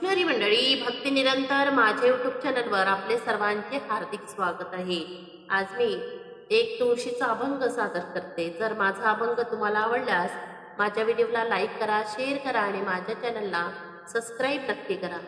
कृष्णहरी मंडळी भक्ती निरंतर माझ्या युट्यूब चॅनलवर आपले सर्वांचे हार्दिक स्वागत आहे. आज मी एक तुळशीचा अभंग सादर करते. जर माझा अभंग तुम्हाला आवडल्यास माझ्या व्हिडिओला लाईक करा शेअर करा आणि माझ्या चॅनलला सबस्क्राईब नक्की करा.